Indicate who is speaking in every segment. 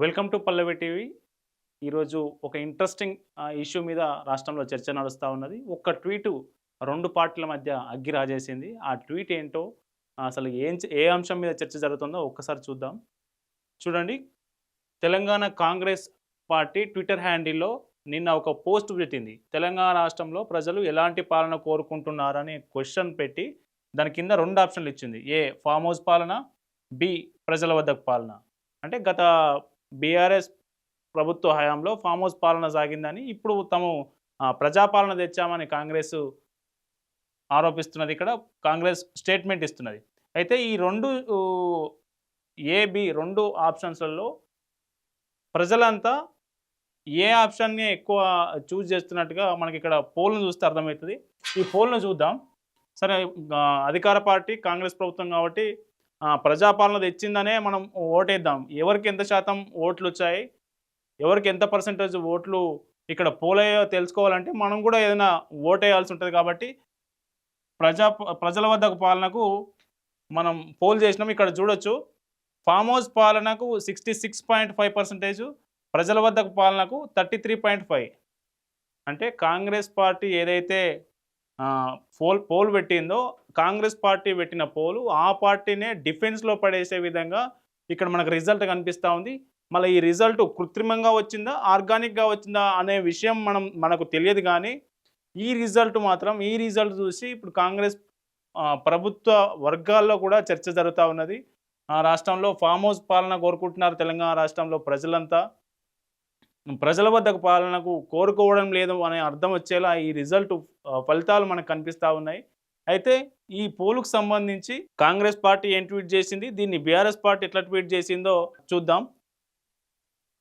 Speaker 1: Welcome to Pallavi TV. ఈరోజు ఒక interesting issue మీద రాష్ట్రంలో చర్చ నడుస్తూ ఉన్నది. ఒక్క ట్వీటు రెండు పార్టీల మధ్య అగ్గి రాజేసింది. ఆ ట్వీట్ ఏంటో అసలు ఏం ఏ అంశం మీద చర్చ జరుగుతుందో ఒక్కసారి చూద్దాం. చూడండి. తెలంగాణ కాంగ్రెస్ పార్టీ ట్విట్టర్ హ్యాండిల్లో నిన్న ఒక పోస్ట్ పెట్టింది. తెలంగాణ రాష్ట్రంలో ప్రజలు ఎలాంటి పాలన కోరుకుంటున్నారని క్వశ్చన్ పెట్టి దాని కింద రెండు ఆప్షన్లు ఇచ్చింది. ఏ ఫామ్ హౌస్ పాలన బి ప్రజల వద్దకు పాలన. అంటే గత బీఆర్ఎస్ ప్రభుత్వ హయాంలో ఫామ్ హౌస్ పాలన సాగిందని ఇప్పుడు తము ప్రజాపాలన తెచ్చామని కాంగ్రెస్ ఆరోపిస్తున్నది ఇక్కడ కాంగ్రెస్ స్టేట్మెంట్ ఇస్తున్నది. అయితే ఈ రెండు ఏబి రెండు ఆప్షన్స్లలో ప్రజలంతా ఏ ఆప్షన్ని ఎక్కువ చూజ్ చేస్తున్నట్టుగా మనకి ఇక్కడ పోల్ను చూస్తే అర్థమవుతుంది. ఈ పోల్ను చూద్దాం. సరే అధికార పార్టీ కాంగ్రెస్ ప్రభుత్వం కాబట్టి ప్రజాపాలన తెచ్చిందనే మనం ఓటేద్దాం. ఎవరికి ఎంత శాతం ఓట్లు వచ్చాయి ఎవరికి ఎంత పర్సంటేజ్ ఓట్లు ఇక్కడ పోలయ్యో తెలుసుకోవాలంటే మనం కూడా ఏదైనా ఓటేయాల్సి ఉంటుంది కాబట్టి ప్రజా ప్రజల వద్దకు పాలనకు మనం పోల్ చేసినాం. ఇక్కడ చూడొచ్చు. ఫామ్ హౌస్ పాలనకు sixty six point five percentage ప్రజల వద్దకు పాలనకు థర్టీ త్రీ పాయింట్ ఫైవ్. అంటే కాంగ్రెస్ పార్టీ ఏదైతే పోల్ పోల్ పెట్టిందో కాంగ్రెస్ పార్టీ పెట్టిన పోలు ఆ పార్టీనే డిఫెన్స్లో పడేసే విధంగా ఇక్కడ మనకు రిజల్ట్ కనిపిస్తూ ఉంది. మళ్ళీ ఈ రిజల్ట్ కృత్రిమంగా వచ్చిందా ఆర్గానిక్గా వచ్చిందా అనే విషయం మనం మనకు తెలియదు కానీ ఈ రిజల్ట్ మాత్రం ఈ రిజల్ట్ చూసి ఇప్పుడు కాంగ్రెస్ ప్రభుత్వ వర్గాల్లో కూడా చర్చ జరుగుతూ ఉన్నది. ఆ రాష్ట్రంలో ఫామ్ హౌస్ పాలన కోరుకుంటున్నారు తెలంగాణ రాష్ట్రంలో ప్రజలంతా. ప్రజల వద్దకు పాలనకు కోరుకోవడం లేదు అనే అర్థం వచ్చేలా ఈ రిజల్ట్ ఫలితాలు మనకు కనిపిస్తూ ఉన్నాయి. అయితే ఈ పోలుకు సంబంధించి కాంగ్రెస్ పార్టీ ఏం ట్వీట్ చేసింది? దీన్ని బీఆర్ఎస్ పార్టీ ఎట్లా ట్వీట్ చేసిందో చూద్దాం.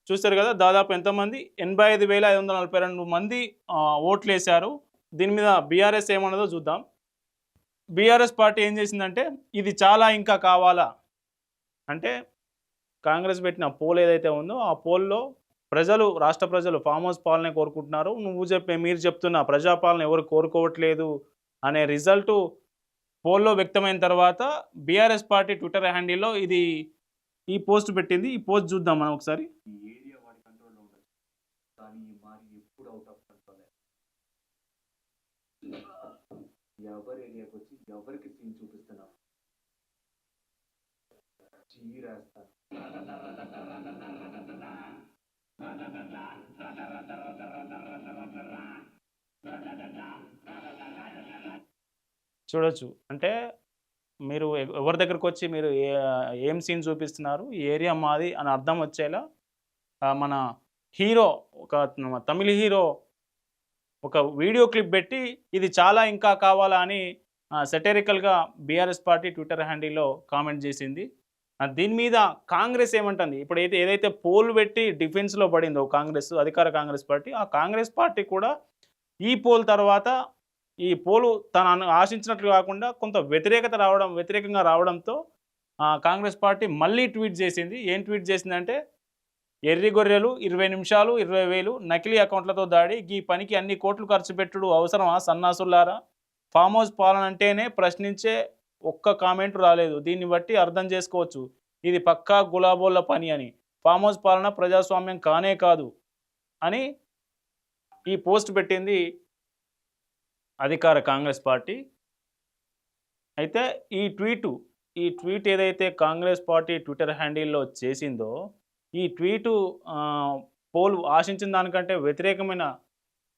Speaker 1: చూశారు కదా దాదాపు ఎంతమంది? ఎనభై ఐదు వేల ఐదు వందల నలభై రెండు మంది ఓట్లు వేశారు దీని మీద బీఆర్ఎస్ ఏమన్నదో చూద్దాం. బీఆర్ఎస్ పార్టీ ఏం చేసిందంటే ఇది చాలా ఇంకా కావాలా? అంటే కాంగ్రెస్ పెట్టిన పోల్ ఏదైతే ఉందో ఆ పోల్లో ప్రజలు రాష్ట్ర ప్రజలు ఫామ్ హౌస్ పాలనే కోరుకుంటున్నారు. నువ్వు చెప్పే మీరు చెప్తున్న ప్రజాపాలన ఎవరు కోరుకోవట్లేదు? అనే రిజల్ట్ పోల్లో వ్యక్తమైన తర్వాత బీఆర్ఎస్ పార్టీ ట్విట్టర్ హ్యాండిల్లో ఇది ఈ పోస్ట్ పెట్టింది ఈ పోస్ట్ చూద్దాం మనం ఒకసారి
Speaker 2: ఈ ఏరియా వాడి కంట్రోల్లో ఉండదు కానీ ఈ మారి ఎప్పుడు అవుట్ ఆఫ్ కంట్రోల్ ఎవరి
Speaker 1: చూడొచ్చు. అంటే మీరు ఎవరి దగ్గరకు వచ్చి మీరు ఏ- ఏం సీన్ చూపిస్తున్నారు ఏరియా మాది అని అర్థం వచ్చేలా మన హీరో ఒక తమిళ హీరో ఒక వీడియో క్లిప్ పెట్టి ఇది చాలా ఇంకా కావాలా అని సెటరికల్గా బీఆర్ఎస్ పార్టీ ట్విట్టర్ హ్యాండిల్లో కామెంట్ చేసింది. దీని మీద కాంగ్రెస్ ఏమంటుంది? ఇప్పుడు అయితే ఏదైతే పోల్ పెట్టి డిఫెన్స్లో పడిందో కాంగ్రెస్ అధికార కాంగ్రెస్ పార్టీ ఆ కాంగ్రెస్ పార్టీ కూడా ఈ పోల్ తర్వాత ఈ పోలు తను ఆశించినట్లు కాకుండా కొంత వ్యతిరేకత రావడం వ్యతిరేకంగా రావడంతో ఆ, కాంగ్రెస్ పార్టీ మళ్ళీ ట్వీట్ చేసింది. ఏం ట్వీట్ చేసిందంటే ఎర్రి గొర్రెలు ఇరవై నిమిషాలు ఇరవై వేలు నకిలీ అకౌంట్లతో దాడి ఈ పనికి అన్ని కోట్లు ఖర్చు పెట్టుడు అవసరమా సన్నాసుల్లారా ఫామ్ హౌస్ పాలన అంటేనే ప్రశ్నించే ఒక్క కామెంట్ రాలేదు. దీన్ని బట్టి అర్థం చేసుకోవచ్చు. ఇది పక్కా గులాబోళ్ళ పని అని. ఫామ్ హౌస్ పాలన ప్రజాస్వామ్యం కానే కాదు అని ఈ పోస్ట్ పెట్టింది అధికార కాంగ్రెస్ పార్టీ. అయితే ఈ ట్వీటు ఈ ట్వీట్ ఏదైతే కాంగ్రెస్ పార్టీ ట్విట్టర్ హ్యాండిల్లో చేసిందో ఈ ట్వీటు పోల్ ఆశించిన దానికంటే వ్యతిరేకమైన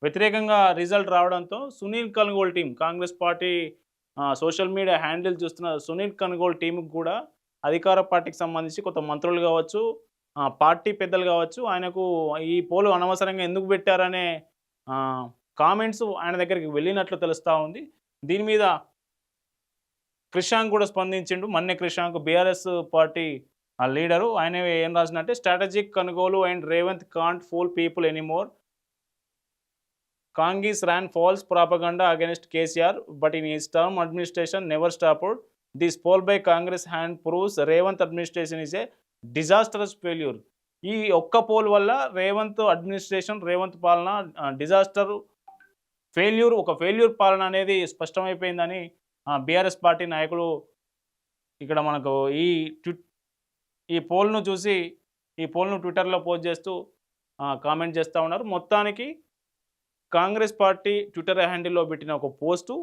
Speaker 1: వ్యతిరేకంగా రిజల్ట్ రావడంతో Sunil Kanugolu team Congress party social media handle చూస్తున్న సునీల్ కన్గోల్ టీంకి కూడా అధికార పార్టీకి సంబంధించి కొంత మంత్రులు కావచ్చు పార్టీ పెద్దలు కావచ్చు ఆయనకు ఈ పోలు అనవసరంగా ఎందుకు పెట్టారనే కామెంట్స్ ఆయన దగ్గరికి వెళ్ళినట్లు తెలుస్తూ ఉంది. దీని మీద క్రిషాంక్ కూడా స్పందించిండు. మన్నే క్రిషాంక్ బీఆర్ఎస్ పార్టీ ఆ లీడరు. ఆయన ఏం రాసినట్టే strategic Kanugolu and Revanth can't fool people anymore Congress ran false propaganda against KCR but in his term administration never stopped this poll by Congress hand proves Revanth administration is a disastrous failure ఈ ఒక్క pole వల్ల Revanth administration Revanth పాలన disaster failure ఒక failure పాలన అనేది స్పష్టమైపోయిందని BRS party నాయకులు ఇక్కడ మనకు ఈ ట్విట్ ఈ పోల్ను చూసి ఈ పోల్ను ట్విట్టర్లో పోస్ట్ చేస్తూ కామెంట్ చేస్తూ ఉన్నారు. మొత్తానికి కాంగ్రెస్ పార్టీ ట్విట్టర్ హ్యాండిల్లో పెట్టిన ఒక పోస్టు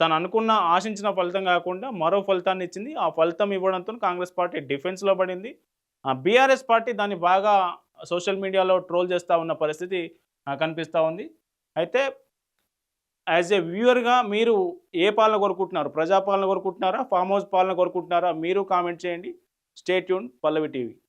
Speaker 1: తను అనుకున్న ఆశించిన ఫలితం కాకుండా మరో ఫలితాన్ని ఇచ్చింది. ఆ ఫలితం ఇవ్వడంతో కాంగ్రెస్ పార్టీ డిఫెన్స్లో పడింది. బీఆర్ఎస్ పార్టీ దాన్ని బాగా సోషల్ మీడియాలో ట్రోల్ చేస్తూ ఉన్న పరిస్థితి కనిపిస్తూ ఉంది. అయితే యాజ్ ఏ వ్యూవర్గా మీరు ఏ పాలన కోరుకుంటున్నారు? ప్రజాపాలన కోరుకుంటున్నారా? ఫామ్ హౌస్ పాలన కోరుకుంటున్నారా? మీరు కామెంట్ చేయండి. Stay tuned Pallavi TV.